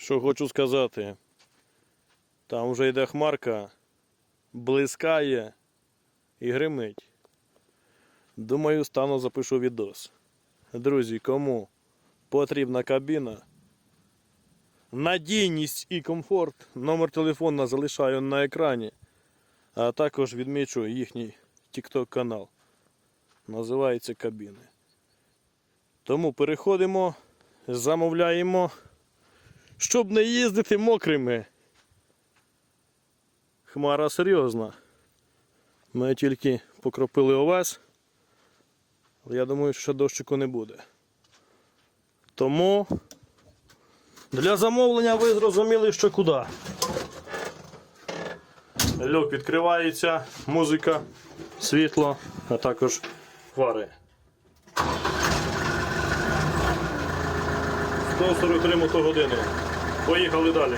Що хочу сказати. Там вже йде хмарка, блискає і гримить. Думаю, стану запишу відос. Друзі, кому потрібна кабіна, надійність і комфорт, номер телефона залишаю на екрані, а також відмічу їхній TikTok канал. Називається Кабіни. Тому переходимо, замовляємо, щоб не їздити мокрими. Хмара серйозна. Ми тільки покропили овес. Але я думаю, що дощику не буде. Тому для замовлення ви зрозуміли, що куди. Люк відкривається, музика, світло, а також фари. 143 мотогодини. Поїхали далі.